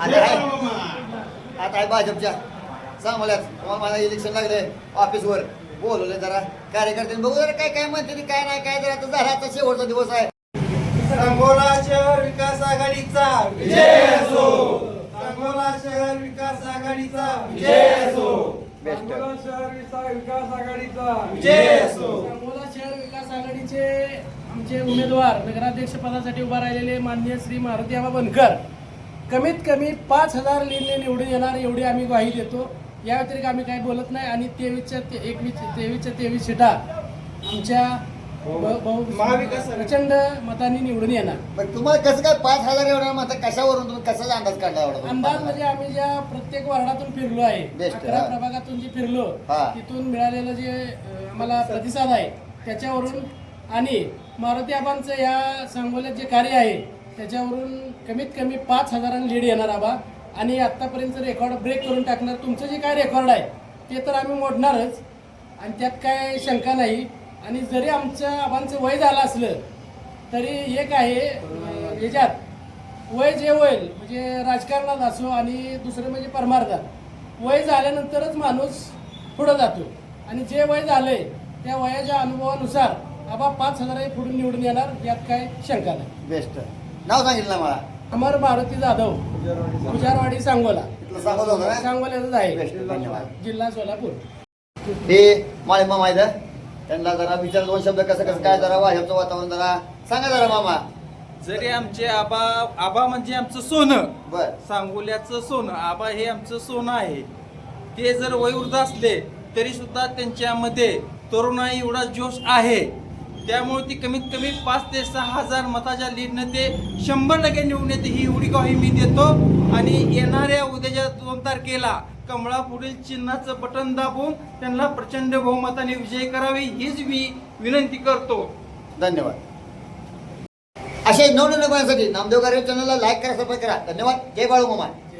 आता आहे. आता आहे भाजपच्या. सांगल्यात तुम्हाला मला इलेक्शन लागले. ऑफिसवर बोलवले जरा. कार्यकर्ते बघू जरा काय काय म्हणते काय नाही काय जरा. आता झाला आता शेवटचा दिवस आहे. सांगोला शहर विकास आघाडीचा. विजय असो. सांगोला शहर विकास आघाडीचा. विजय असो. सांगोला शहर विकास आघाडीचा. विजय असो. सांगोला शहर विकास आघाडीचे आमचे उमेदवार नगराध्यक्ष पदासाठी उभा राहिलेले माननीय श्री मारुती आबा बनकर. कमीत कमी पाच हजार लीडने निवडून येणार एवढी आम्ही ग्वाही देतो या व्यतिरिक्त आम्ही काही बोलत नाही आणि तेवीसच्या ते एकवीस तेवीसच्या तेवीस सीटा आमच्या बहु- महाविकास. प्रचंड मतांनी निवडून येणार पण तुम्हाला कसं काय पाच हजार एवढा म्हणता कशावरून तुम्ही कशाचा अंदाज काढला एवढा अंदाज म्हणजे आम्ही ज्या प्रत्येक वार्डातून फिरलो आहे Best, अकरा हा. प्रभागातून जे फिरलो हा. तिथून मिळालेलं जे अं, आम्हाला प्रतिसाद आहे त्याच्यावरून आणि मारुती आबांचं या सांगोल्यात जे कार्य आहे त्याच्यावरून कमीत कमी पाच हजारांनी लीड येणार आबा. आणि आत्तापर्यंत रेकॉर्ड ब्रेक करून टाकणार तुमचं जे काय रेकॉर्ड आहे ते तर आम्ही मोडणारच. आणि त्यात काय शंका नाही. आणि जरी आमचं आबांचं वय झालं असलं तरी एक आहे याच्यात वय जे होईल म्हणजे राजकारणात असो आणि दुसरं म्हणजे परमार्थात वय झाल्यानंतरच माणूस पुढं जातो. आणि जे वय झालंय त्या वयाच्या अनुभवानुसार आबा पाच हजारही पुढून निवडून येणार यात काय शंका नाही. बेस्ट. नाव सांगितलं ना मला. अमर मारुती जाधव गुजारवाडी सांगोला. तिथलं सांगत होतं ना? सांगोल्यातच आहे. बेस्ट धन्यवाद. जिल्हा सोलापूर. हे माळे मामा आहेत त्यांना जरा विचार दोन शब्द कसं कसं काय जरा भाजपचं वातावरण जरा सांगा जरा मामा. जरी आमचे आबा आबा म्हणजे आमचं सोनं. बर. सांगोल्याचं सोनं आबा हे आमचं सोनं आहे. ते जर वयोवृद्ध असले तरी सुद्धा त्यांच्यामध्ये तरुणाई एवढा जोश आहे. त्यामुळे ती कमीत कमी पाच ते सहा हजार मताच्या लीडनं ते शंभर टक्के निवडून येते ही एवढी ग्वाही मी देतो. आणि येणाऱ्या उद्याच्या दोन तारखेला कमळा पुढील चिन्हाचं बटन दाबून त्यांना प्रचंड बहुमताने विजय करावी हीच मी विनंती करतो. धन्यवाद. असे नवनवीन लोकांसाठी नामदेव गारे चॅनलला लाईक करा सबस्क्राईब करा. धन्यवाद. जय बाळू मामा.